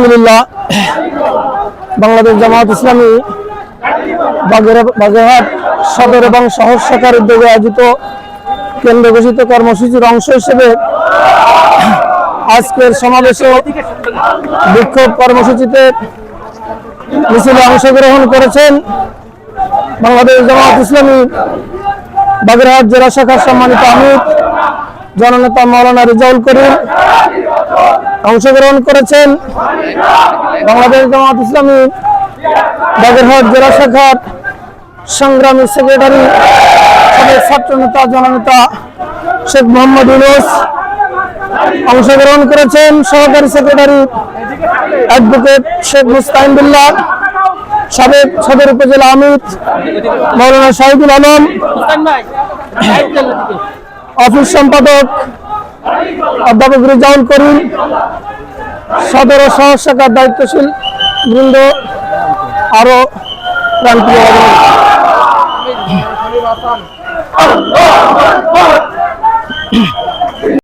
আলহামদুলিল্লাহ, বাংলাদেশ জামাত ইসলামী বাগের- বাগেরহাট সদর এবং শহর শাখার উদ্যোগে আয়োজিত কেন্দ্র ঘোষিত কর্মসূচির অংশ হিসেবে আজকের সমাবেশে বিক্ষোভ কর্মসূচিতে মিছিলে অংশগ্রহণ করেছেন বাংলাদেশ জামাত ইসলামী বাগেরহাট জেলা শাখার সম্মানিত আমির, জননেতা মৌলানা রিজাউল করিম অংশগ্রহণ করেছেন বাংলাদেশ জামাত ইসলামী, বাগেরহাট জেলা শাখার সংগ্রামী সেক্রেটারি, সাবেক ছাত্র নেতা, জননেতা শেখ মোহাম্মদ ইউনুস অংশগ্রহণ করেছেন। সহকারী সেক্রেটারি অ্যাডভোকেট শেখ বিল্লাহ, সাবেক সদর উপজেলা আমিত মৌলানা শাহিদুল আলম, অফিস সম্পাদক অধ্যাপক রিজাউল করিম সদর সহ শাখার দায়িত্বশীল বৃন্দ আরও প্রান্তীয়